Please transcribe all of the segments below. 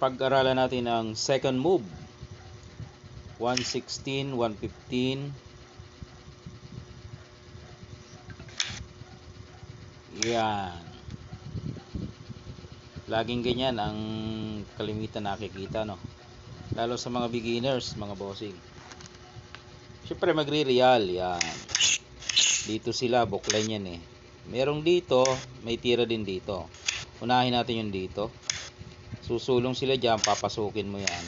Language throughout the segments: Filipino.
pag-aralan natin ang second move. 116, 115. Yan. Laging ganyan ang kalimitan nakikita, no? Lalo sa mga beginners, mga bossing. Siyempre magre-real, yan. Dito sila, bookline yan eh. Merong dito, may tira din dito. Unahin natin yung dito. Susulong sila dyan, papasukin mo yan.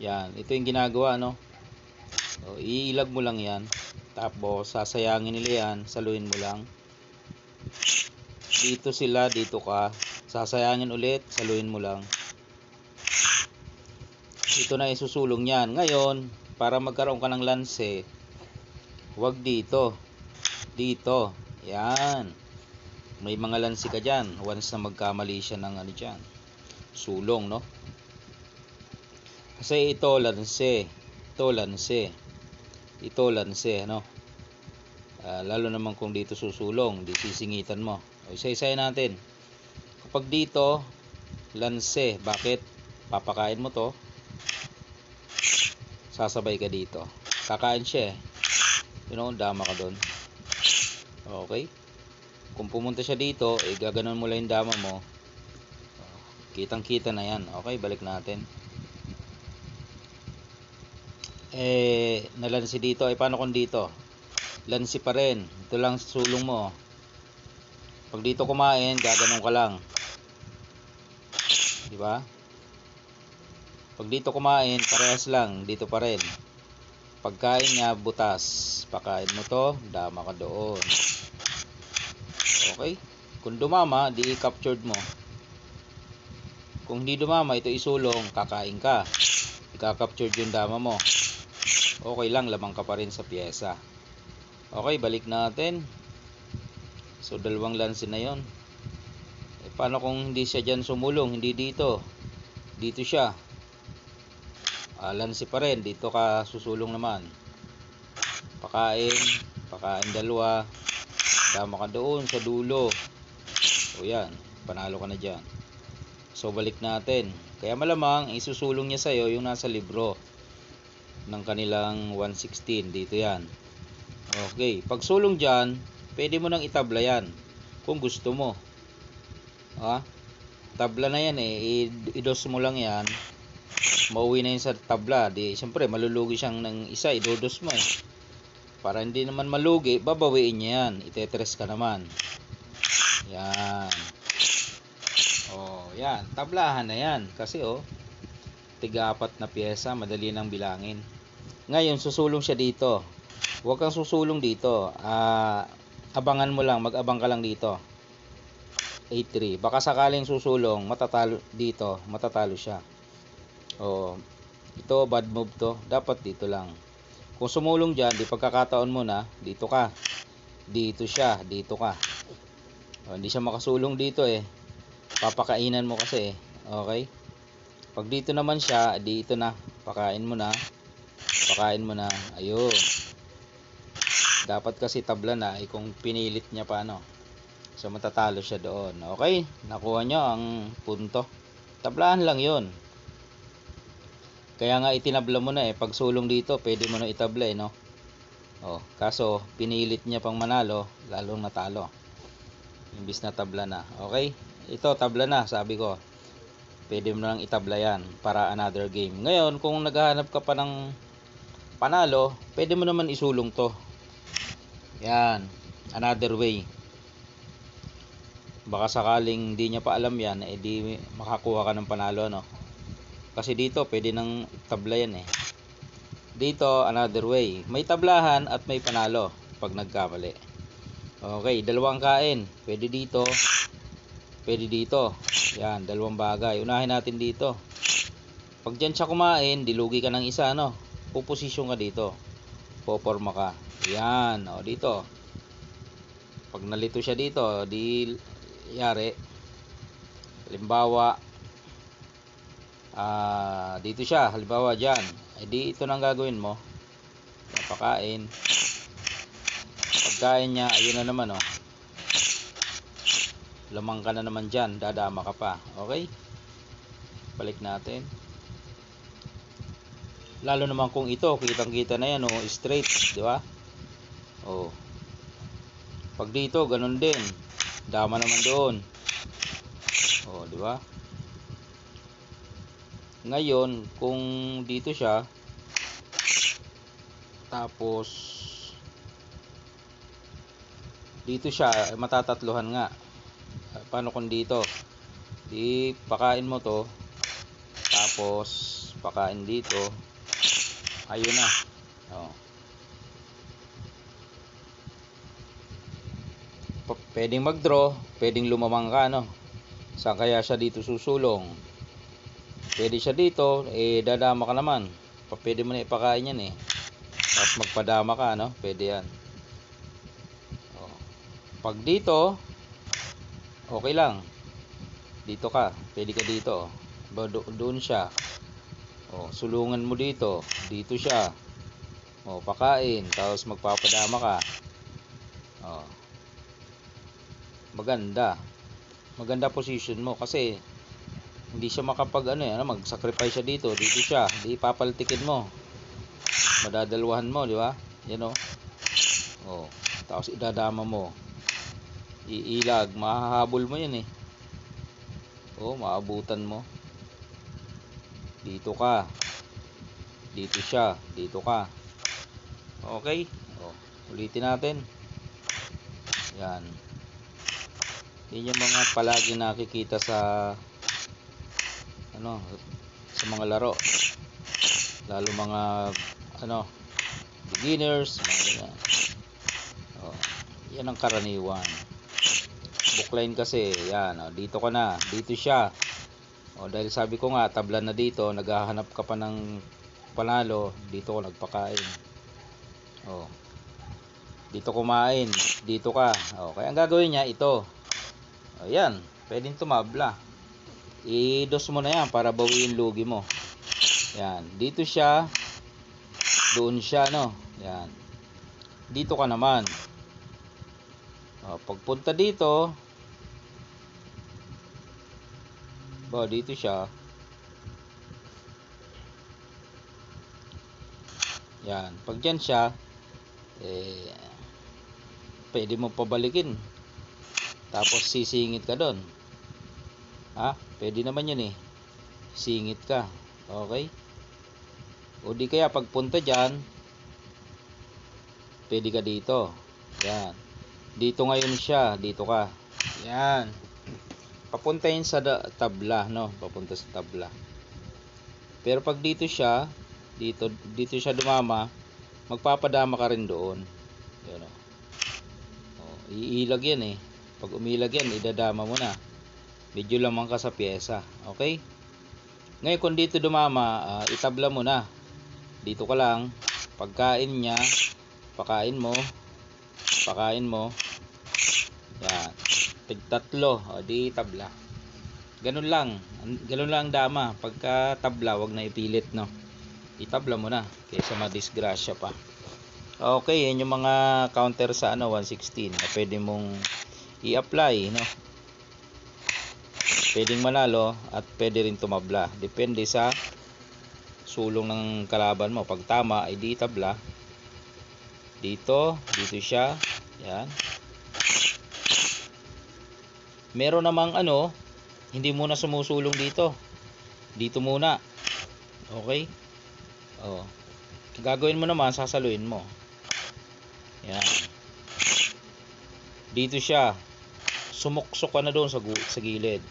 Yan, ito yung ginagawa, no? O, iilag mo lang yan. Tapos, sasayangin nila yan, saluhin mo lang. Dito sila, dito ka. Sasayangin ulit, saluhin mo lang. Ito na isusulong yan. Ngayon, para magkaroon ka ng lanse, wag dito. Dito. Yan. May mga lansi ka dyan. Once na magkamali siya ng ano dyan. Sulong, no? Kasi ito lanse. Ito lanse. Ito lanse, no? Ah, lalo naman kung dito susulong, di sisingitan mo. O isa-isay natin. Kapag dito, lanse. Bakit? Papakain mo to. Sasabay ka dito. Kakain siya eh. You know, dama ka doon. Okay? Kung pumunta siya dito, eh gaganon mo lang yung dama mo. Kitang kita na yan. Okay, balik natin. Eh, nalansi dito. Eh, paano kung dito? Lansi pa rin. Ito lang sulong mo. Pag dito kumain, gaganon ka lang. Di ba? Pag dito kumain, parehas lang. Dito pa rin. Pagkain niya, butas. Pakain mo to, dama ka doon. Okay? Kung dumama, di captured mo. Kung hindi dumama, ito isulong, kakain ka. Ika-captured yung dama mo. Okay lang, lamang ka pa rin sa pyesa. Okay, balik natin. So, dalawang lansi na yon. Eh, paano kung hindi siya dyan sumulong? Hindi dito. Dito siya. Ah, lansi pa rin. Dito ka susulong naman. Pakain. Pakain dalawa. Tama ka doon sa dulo. O yan. Panalo ka na dyan. So, balik natin. Kaya malamang, isusulong niya sa'yo yung nasa libro ng kanilang 116. Dito yan. Okay. Pag sulong dyan, pwede mo nang itabla yan. Kung gusto mo. Ha? Tabla na yan eh. I-dos mo lang yan. Mauwi na yun sa tabla. Di, siyempre, malulugi siyang ng isa. Idodos mo eh. Para hindi naman malugi, babawiin niya yan. Itetres ka naman. Yan. Oh, yan. Tablahan na yan. Kasi oh, tiga-apat na pyesa, madali nang bilangin. Ngayon, susulong siya dito. Huwag kang susulong dito. Ah, abangan mo lang, mag-abang ka lang dito. 8-3. Baka sakaling susulong, matatalo dito, matatalo siya. Oh, ito bad move to. Dapat dito lang. Kung sumulong diyan, di pagkakataon mo na, dito ka. Dito siya, dito ka. Oh, hindi siya makasulong dito eh. Papakainan mo kasi eh. Okay? Pag dito naman siya, dito na. Pakain mo na. Pakain mo na. Ayun. Dapat kasi tabla na ay kung pinilit niya pa ano. So matatalo siya doon. Okay? Nakuha niyo ang punto. Tablahan lang 'yon. Kaya nga itinabla mo na eh. Pag sulong dito, pwede mo na itabla eh, no? Oh, kaso pinilit niya pang manalo, lalong natalo. Imbis na tabla na. Okay? Ito tabla na, sabi ko. Pwede mo nang itabla yan para another game. Ngayon, kung naghahanap ka pa ng panalo, pwede mo naman isulong to. Yan. Another way. Baka sakaling hindi niya pa alam yan, eh di makakuha ka ng panalo, no? Kasi dito, pwede nang tabla yan eh. Dito, another way. May tablahan at may panalo pag nagkamali. Okay, dalawang kain. Pwede dito. Pwede dito. Yan, dalawang bagay. Unahin natin dito. Pag dyan siya kumain, dilugi ka ng isa, no? Puposisyon ka dito. Poporma ka. Yan, o dito. Pag nalito siya dito, di yari. Halimbawa, ah dito siya, halimbawa dyan. Eh di ito nang gagawin mo. Napakain. Pagkain niya, ayun na naman, oh. Lamang ka na naman dyan, dadama ka pa. Okay? Balik natin. Lalo naman kung ito, kitang-kita na yan, oh, straight, di ba? Oh. Pag dito, ganun din. Dama naman doon. Oh, di ba? Ngayon, kung dito siya, tapos dito siya, matatatluhan nga. Paano kung dito? Di pakain mo to, tapos pakain dito. Ayun na. Oh. Pwedeng mag-draw, pwedeng lumamang ka, no? Saan kaya siya dito susulong? Pwede siya dito, eh dadama ka naman. Pwede mo na ipakain yan eh. Tapos magpadama ka, no? Pwede yan. Oh. Pag dito, okay lang. Dito ka, pwede ka dito. Do- doon siya. Oh, sulungan mo dito. Dito siya. Oh, pakain, tapos magpapadama ka. Oh. Maganda. Maganda position mo kasi hindi siya makapag ano, eh, ano mag-sacrifice siya dito, dito siya, di papaltikin mo. Madadalwahan mo, di ba? Yan oh. Oh, tapos idadama mo. Iilag, mahahabol mo 'yan eh. Oh, maabutan mo. Dito ka. Dito siya, dito ka. Okay? Oh, ulitin natin. Yan. Yan yung mga palagi nakikita sa ano sa mga laro. Lalo mga ano beginners mga oh, yan ang karaniwan. Bookline kasi yan oh, dito ka na dito siya. Oh, dahil sabi ko nga tabla na dito naghahanap ka pa ng panalo dito ko nagpakain. Oh dito kumain dito ka. Oh, kaya ang gagawin niya ito. Oh, yan pwedeng tumabla i-dos mo na yan para bawiin lugi mo. Yan. Dito siya. Doon siya, no? Yan. Dito ka naman. O, pagpunta dito, ba, dito siya. Yan. Pag dyan siya, eh, pwede mo pabalikin. Tapos sisingit ka doon. Ha? Pwede naman yun eh. Singit ka. Okay? O di kaya pagpunta dyan, pwede ka dito. Yan. Dito ngayon siya. Dito ka. Yan. Papuntahin sa da- tabla, no? Papunta sa tabla. Pero pag dito siya, dito, dito siya dumama, magpapadama ka rin doon. Yan o. O, iilag yan eh. Pag umilag yan, idadama mo na medyo lamang ka sa pyesa okay? Ngayon kung dito dumama ah, itabla mo na. Dito ka lang. Pagkain niya pakain mo pakain mo. Yan. Tig tatlo o di tabla ganun lang. An- ganun lang ang dama. Pagka tabla wag na ipilit no? Itabla mo na kaysa madisgrasya pa. Okay yan yung mga counter sa ano 116 na pwede mong i-apply no pwedeng manalo at pwede rin tumabla. Depende sa sulong ng kalaban mo. Pag tama ay di tabla dito dito siya. Yan. Meron namang ano hindi muna sumusulong dito. Dito muna. Okay? Oh. Gagawin mo naman sasaluin mo. Yan. Dito siya. Sumuksok ka na doon sa, sa gilid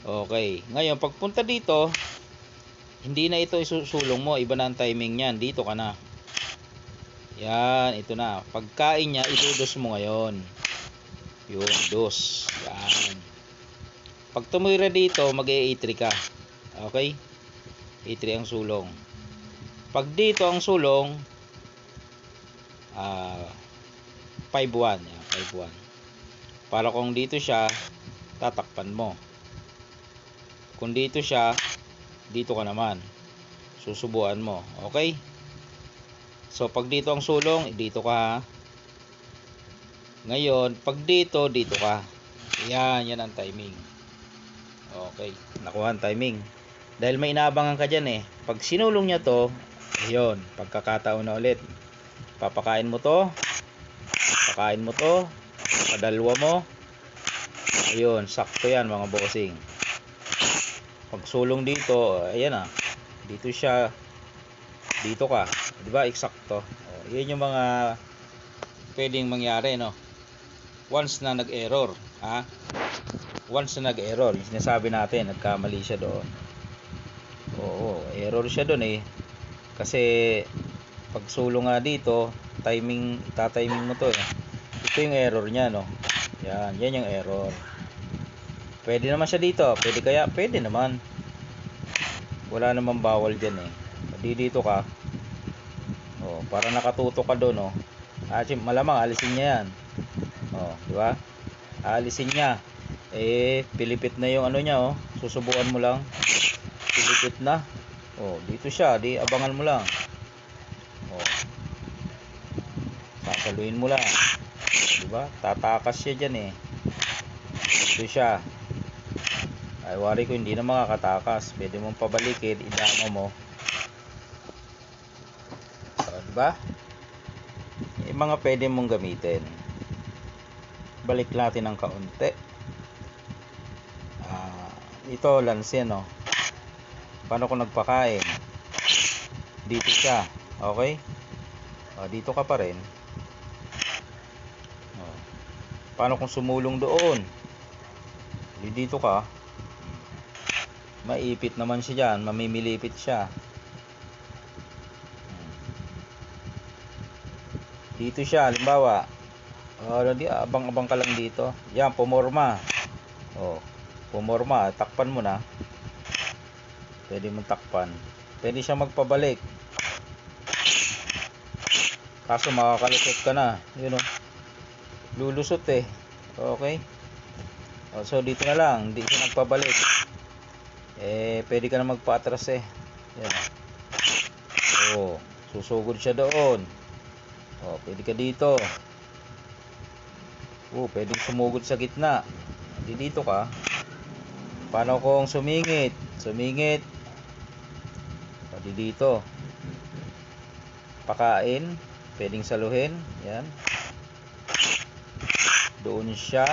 Okay. Ngayon, pagpunta dito, hindi na ito isusulong mo. Iba na ang timing niyan. Dito ka na. Yan, ito na. Pagkain niya, itudos mo ngayon. Yun, dos. Yan. Pag tumira dito, mag e ka. Okay? E3 ang sulong. Pag dito ang sulong, ah, 5-1. Yan, 5-1. Para kung dito siya, tatakpan mo. Kung dito siya, dito ka naman. Susubuan mo. Okay? So, pag dito ang sulong, dito ka. Ngayon, pag dito, dito ka. Yan, yan ang timing. Okay. Nakuha ang timing. Dahil may inaabangan ka dyan eh. Pag sinulong niya to, ayun, pagkakataon na ulit. Papakain mo to. Pakain mo to. Padalwa mo. Ayun, sakto yan mga bossing. Pag sulong dito, ayan ah. Dito siya. Dito ka. Di ba? Eksakto. Oh, yan yung mga pwedeng mangyari, no? Once na nag-error, ha? Once na nag-error, sinasabi natin, nagkamali siya doon. Oo, error siya doon eh. Kasi pag sulong nga dito, timing, itatiming mo to eh. Ito yung error niya, no? Yan, yan yung error. Pwede naman siya dito. Pwede kaya? Pwede naman. Wala namang bawal dyan eh. Di dito ka. Oh, para nakatutok ka doon, oh. Sim- malamang alisin niya yan. Oh, di ba? Alisin niya. Eh, pilipit na yung ano niya, oh. Susubukan mo lang. Pilipit na. Oh, dito siya, di abangan mo lang. Oh. Sasaluin mo lang. Di ba? Tatakas siya diyan eh. Dito siya. Ay, wari ko hindi na makakatakas. Pwede mong pabalikin, idama mo. So, di ba? Yung mga pwede mong gamitin. Balik natin ng kaunti. Ah, ito, lansin, no? Paano kung nagpakain? Dito siya. Okay? O, dito ka pa rin. O. Paano kung sumulong doon? Di dito ka. Maipit naman siya dyan. Mamimilipit siya. Dito siya, halimbawa. Di, abang-abang ka lang dito. Yan, pumorma. O, pumorma. Takpan mo na. Pwede mong takpan. Pwede siya magpabalik. Kaso makakalusot ka na. Yun o. Lulusot eh. Okay. O, so dito na lang. Hindi siya nagpabalik. Eh, pwede ka na magpa-atras eh. Yan. O, susugod siya doon. O, pwede ka dito. O, pwede sumugod sa gitna. Hindi dito ka. Paano kung sumingit? Sumingit. Pwede dito. Pakain. Pwedeng saluhin. Yan. Doon siya.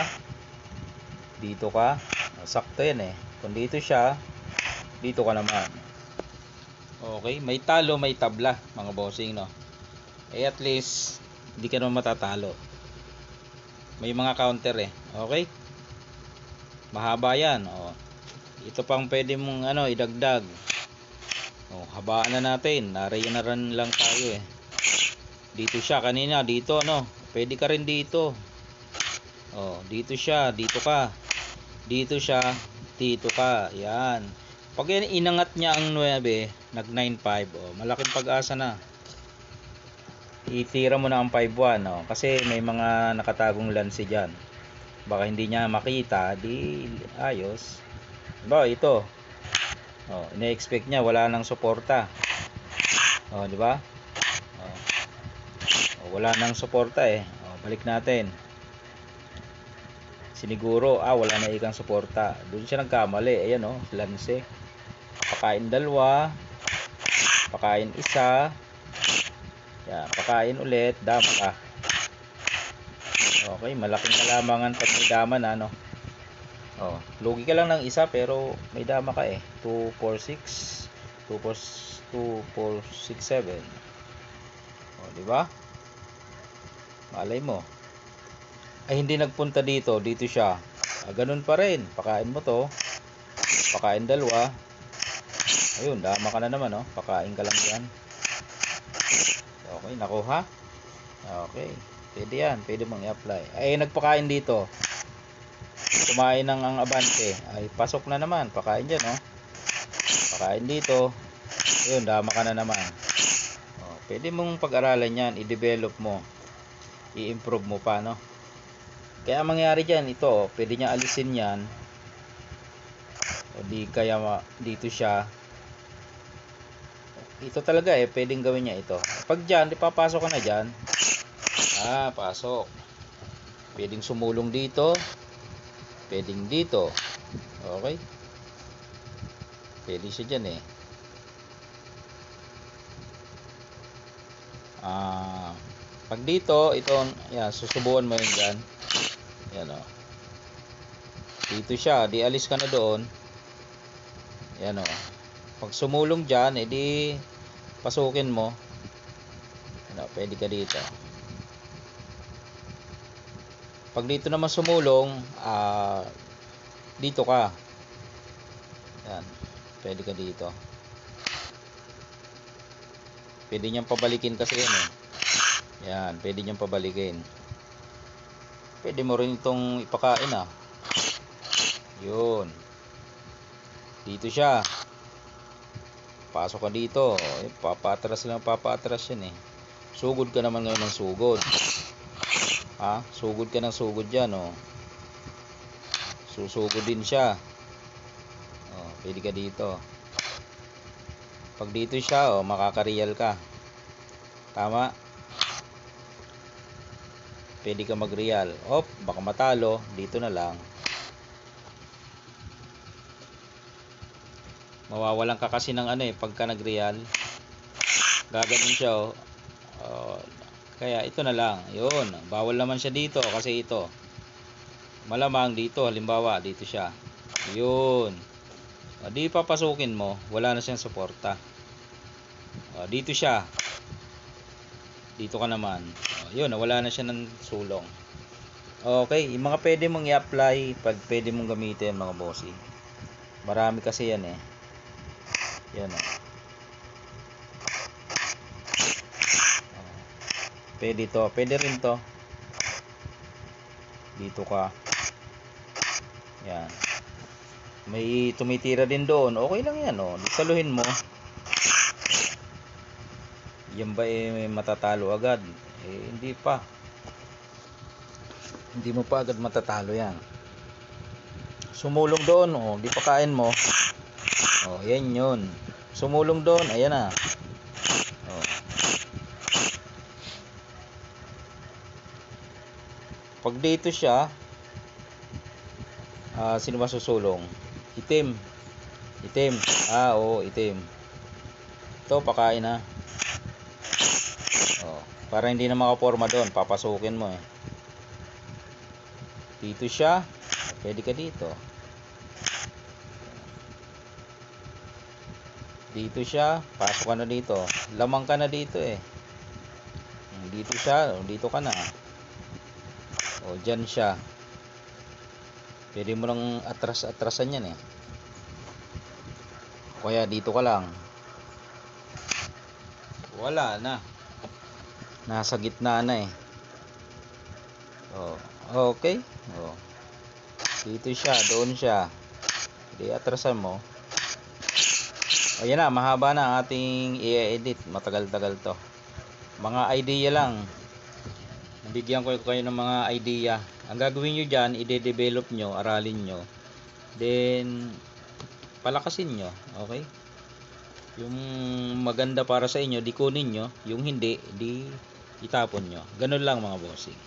Dito ka. Sakto yan eh. Kung dito siya, dito ka naman. Okay. May talo, may tabla, mga bossing, no? Eh, at least, hindi ka naman matatalo. May mga counter eh. Okay? Mahaba yan. Oh. Ito pang pwede mong ano, idagdag. Oh, habaan na natin. Narayan na rin lang tayo eh. Dito siya kanina, dito ano. Pwede ka rin dito. Oh, dito siya, dito ka. Dito siya, dito ka. Yan. Pag inangat niya ang 9, nag 9.5, oh, malaking pag-asa na. Itira mo na ang 5.1, oh, kasi may mga nakatagong lansi diyan. Baka hindi niya makita, di ayos. Ba, ito. Oh, ina-expect niya wala nang suporta. Oh, di ba? Oh. oh. wala nang suporta eh. Oh, balik natin. Siniguro, ah, wala na ikang suporta. Doon siya nagkamali. Ayan oh, lanse. Pakain dalawa. Pakain isa. Yan, pakain ulit. Dama ka. Okay, malaking kalamangan pag may dama na, no? Oh, lugi ka lang ng isa pero may dama ka eh. 2 4 6 2 4 2 4 6 7. Oh, di ba? Malay mo. Ay hindi nagpunta dito, dito siya. Ah, ganun pa rin. Pakain mo to. Pakain dalawa. Ayun, dama ka na naman, no? Pakain ka lang diyan. Okay, nakuha. Okay. Pwede yan. Pwede mong i-apply. Ay, nagpakain dito kumain ng ang abante ay pasok na naman pakain dyan oh pakain dito ayun dama ka na naman oh, pwede mong pag-aralan yan i-develop mo i-improve mo pa no kaya ang mangyari dyan ito oh, pwede niya alisin yan o di kaya dito siya ito talaga eh pwedeng gawin niya ito pag dyan ipapasok ka na dyan ah pasok pwedeng sumulong dito pwedeng dito okay Pwede siya dyan eh. Ah, pag dito, ito, yan, susubuan mo yun dyan. Yan o. Dito siya, di alis ka na doon. Yan o. Pag sumulong dyan, edi pasukin mo. Ano, pwede ka dito. Pag dito naman sumulong, ah, dito ka. Yan. Pwede ka dito. Pwede niyang pabalikin kasi yan eh. Yan, pwede niyang pabalikin. Pwede mo rin itong ipakain ah. Yun. Dito siya. Pasok ka dito. Eh, papatras lang papatras yan eh. Sugod ka naman ngayon ng sugod. Ha? Sugod ka ng sugod dyan oh. Susugod din siya. Oh, pwede ka dito. Pag dito siya, oh, makaka-real ka. Tama? Pwede ka mag-real. Op, baka matalo. Dito na lang. Mawawalan ka kasi ng ano eh, pagka nag-real. Gaganon siya, oh. Oh, kaya ito na lang. Yun. Bawal naman siya dito kasi ito. Malamang dito, halimbawa, dito siya. Yun. O, di papasukin mo, wala na siyang suporta. O, dito siya. Dito ka naman. O, yun, wala na siya ng sulong. Okay, yung mga pwede mong i-apply pag pwede mong gamitin mga bossy. Marami kasi yan eh. Yan o. Pwede to, pwede rin to. Dito ka. Yan. May tumitira din doon. Okay lang yan, oh. Saluhin mo. Yan ba eh matatalo agad? Eh, hindi pa. Hindi mo pa agad matatalo yan. Sumulong doon, oh. Di pa kain mo. Oh, yan yun. Sumulong doon, ayan na. Oh. Pag dito siya, ah, sino ba susulong? Itim. Itim. Ah, oo, itim. Ito, pakain na. Oh, para hindi na makaporma doon, papasukin mo eh. Dito siya. Pwede ka dito. Dito siya, pasok ka na dito. Lamang ka na dito eh. Dito siya, dito ka na. O, dyan siya. Pwede mo lang atras-atrasan yan eh. Kaya dito ka lang. Wala na. Nasa gitna na eh. O, okay. O. Dito siya, doon siya. Di atrasan mo. Ayan na, mahaba na ating i-edit. Matagal-tagal to. Mga idea lang. Nabigyan ko kayo ng mga idea. Ang gagawin nyo dyan, ide-develop nyo, aralin nyo. Then, palakasin nyo. Okay? Yung maganda para sa inyo, di kunin nyo. Yung hindi, di itapon nyo. Ganun lang mga bossing.